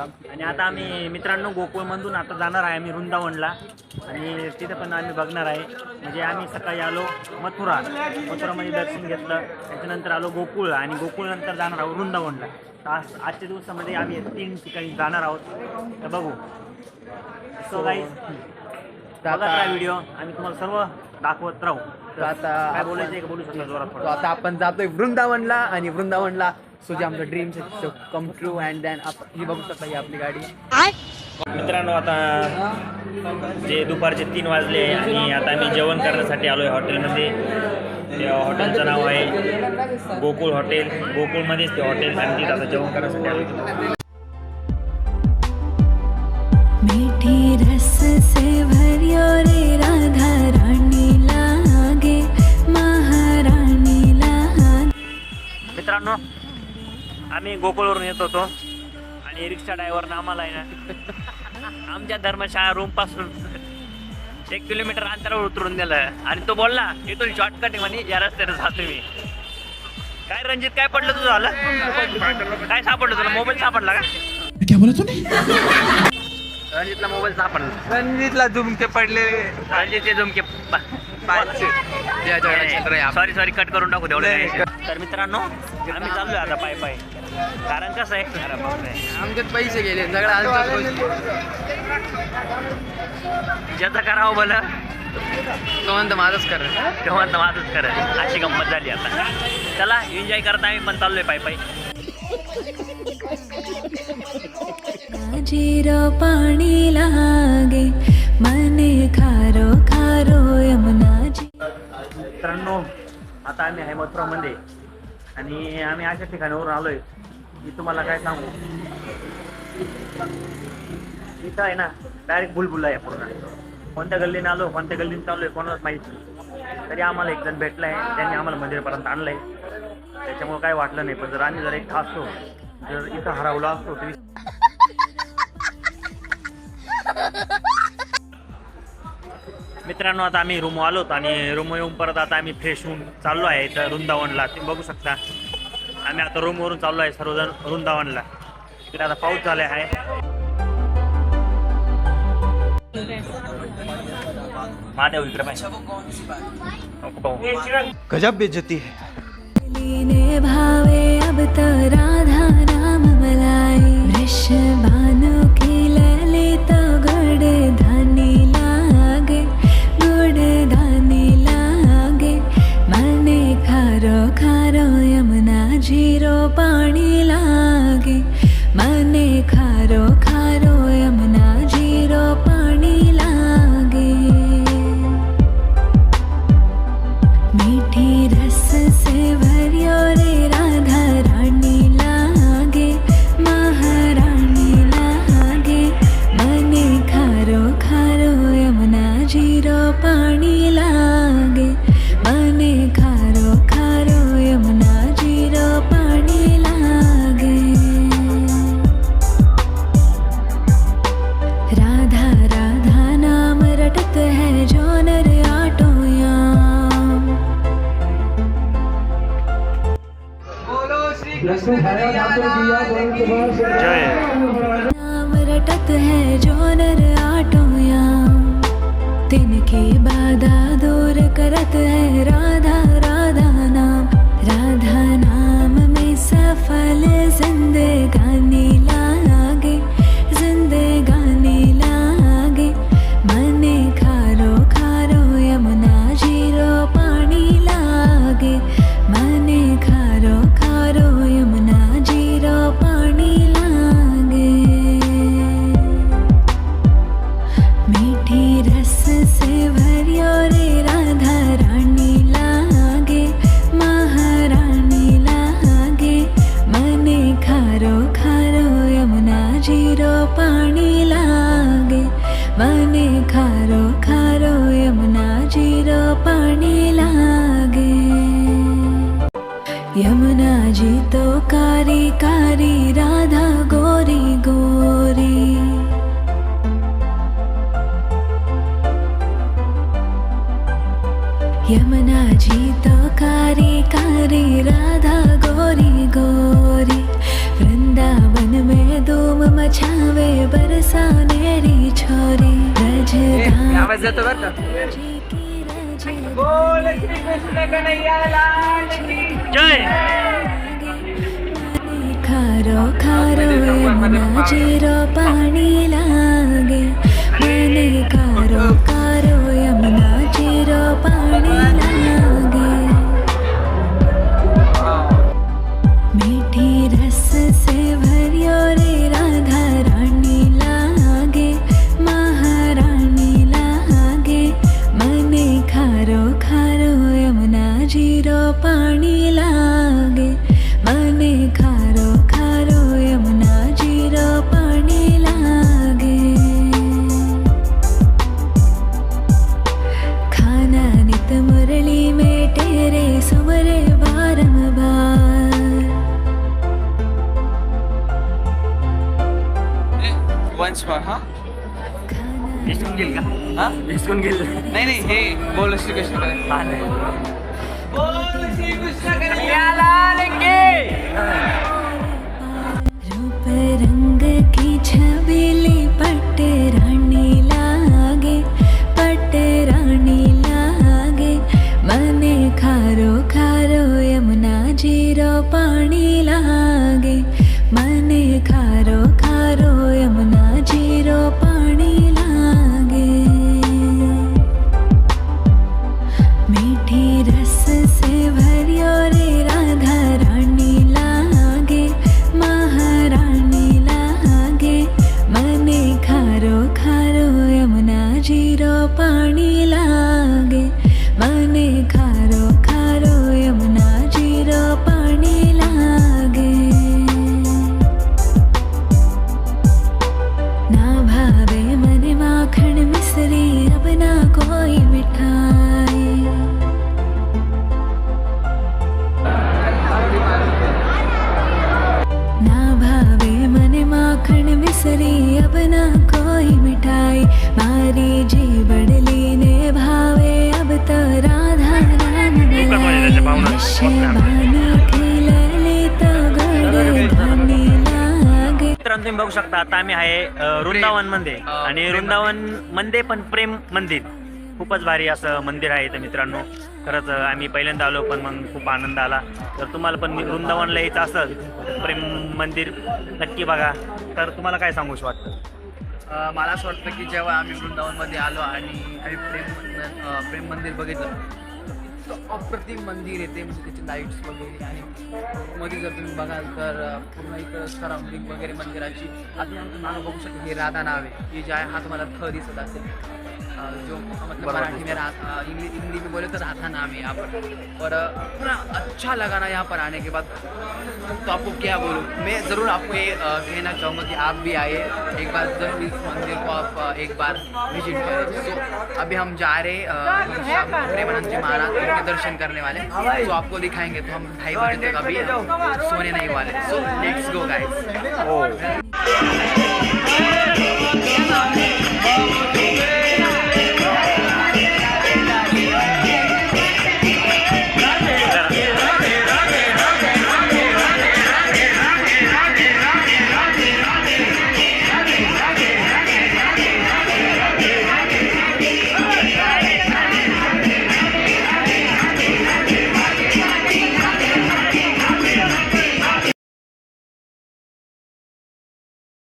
आणि आता आम्ही मित्रांनो गोकुळमधून आता जाणार आहे आम्ही वृंदावनला. आणि तिथे पण आम्ही बघणार आहे. म्हणजे आम्ही सकाळी आलो मथुरा. मथुरामध्ये दर्शन घेतलं. त्याच्यानंतर आलो गोकुळ आणि गोकुळनंतर जाणार आहोत वृंदावनला. तर आज आजच्या दिवसामध्ये आम्ही तीन ठिकाणी जाणार आहोत. तर बघू. सो काही राहा व्हिडिओ आम्ही तुम्हाला सर्व दाखवत राहू. तर आता काय बोलायचं बोलू शकता जोरात आता आपण जातोय वृंदावनला आणि वृंदावनला सो जे आमचं dream come true and then ही बघू शकता ही आपली गाडी. मित्रांनो आता जे दुपारचे तीन वाजले आणि आता आम्ही जेवण करण्यासाठी आलो आहे हॉटेलमध्ये. त्या हॉटेलचं नाव आहे गोकुळ हॉटेल. गोकुळमध्येच ते हॉटेल आणि तिथं आता जेवण करण्यासाठी आलो मीठी रस से भरियो रे राधा आम्ही गोकुळवरून येत होतो. आणि रिक्षा ड्रायव्हरनं आम्हाला आहे ना आमच्या धर्मशाळा रूमपासून एक किलोमीटर अंतरावर उतरून दिलं आणि तो बोलला इथून शॉर्टकट आहे म्हणे या रस्त्याने जातो मी. काय रणजित काय पडलं तुझं झालं काय सापडलं तुला? मोबाईल सापडला का? रणजितला मोबाईल सापडला. रणजितला झुमके पडले. रणजितचे झुमके सॉरी सॉरी कट करून टाकू तेवढं तर मित्रांनो आम्ही चाललोय आता पाय पाय. कारण कसं आहे. आमच्यात पैसे गेले सगळं आमचं ज्याचं करावं भलं तो म्हणतो माझंच कर तेव्हा तर माझंच खरं अशी गंमत झाली आता. चला एन्जॉय करत आम्ही पण चाललोय पाय पाय. जीरो पाणी लागे मने खारो खारो यमुना जी. मित्रांनो आता आम्ही आहे मथुरामध्ये आणि आम्ही अशा ठिकाणावरून आलोय. मी तुम्हाला काय सांगू? इथं आहे ना डायरेक्ट बुलबुला आहे पूर्ण. कोणत्या गल्लीने आलो कोणत्या गल्लीने चालू आहे कोणालाच माहिती नाही. तरी आम्हाला एक जण आहे त्यांनी आम्हाला मंदिरापर्यंत आणलंय. त्याच्यामुळे काय वाटलं नाही पण जर आम्ही जर एक असतो जर इथं हरवला असतो तरी मित्रांनो आता आम्ही रूम आलो आणि रूम येऊन परत आता आम्ही फ्रेश होऊन चाललो आहे इथं वृंदावनला. तुम्ही बघू शकता. आम्ही आता रूमवरून चाललो आहे सर्वजण वृंदावनला. तिकडे आता पाऊस झाला आहे. महादेव इकडे पाहिजे नको पाहू. गजब बेजती है। भावे अब तो राधा नाम मलाई वृषभानु नाम रटत है जोनर नर तिनके तिनकी बाधा दूर करत है राधा राधा नाम। जीरो पानी लागे मने खारो खारो यमुना जीरो पानी लागे यमुना जी तो कारी कारी राधा गोरी गोरी यमुना जी तो कारी कारी राधा गोरी गोरी वृंदावन में धूम मचा आवे बरसानेरी छोरी रजदा आवाज येतो बरं का? जय। खारो खारो यमुना जिरो पाणी लागे। मने खारो जीरो पाणी लागे. मने खारो खारो यमुना जीरो पाणी लागे. खाना नित मुरली में तेरे सुमरे बारंबार वन्स फॉर हा विसरून गेल का? हा विसरून गेल. नाही नाही हे बोल श्रीकृष्ण. करे यमुना जीरो पाणी लागे। मने खारो खारो यमुना जीरो पाणी लागे। ना भावे मने माखन मिसरी अब ना कोई मिठाई। ना भावे मने माखन मिसरी अब ना कोई मिठाई। मारी जी बड़ली ने भावे अब तो राधा खिलली मित्रांनो तुम्ही बघू शकता आता आम्ही आहे वृंदावनमध्ये आणि वृंदावनमध्ये पण प्रेम मंदिर. खूपच भारी असं मंदिर आहे इथं मित्रांनो. खरंच आम्ही पहिल्यांदा आलो पण मग खूप आनंद आला. तर तुम्हाला पण वृंदावनला यायचं असेल प्रेम मंदिर नक्की बघा. तर तुम्हाला काय सांगूशी वाटतं मला असं वाटतं की जेव्हा आम्ही वृंदावनमध्ये आलो आणि आम्ही प्रेम प्रेम मंदिर बघितलं तर अप्रतिम मंदिर येते म्हणजे त्याचे लाईट्स वगैरे आणि मध्ये जर तुम्ही बघाल तर पूर्ण इकडं सराउंडिंग वगैरे मंदिराची आता मागं बघू शकता. हे राधा नाव आहे. की जे आहे हा तुम्हाला थ दिसत असेल. जो मतलब मराठी में राधा इंग्लिश हिंदी में बोले तो राधा नाम है यहाँ पर और पूरा अच्छा लगा ना यहाँ पर आने के बाद. तो आपको क्या बोलूँ? मैं ज़रूर आपको ये कहना चाहूँगा कि आप भी आए. एक बार ज़रूर इस मंदिर को आप एक बार विजिट करें. सो अभी हम जा रहे को प्रेमानंद जी महाराज. के दर्शन करने वाले तो आपको दिखाएंगे तो हम ढाई बजे तक अभी सोने नहीं वाले. So next go guys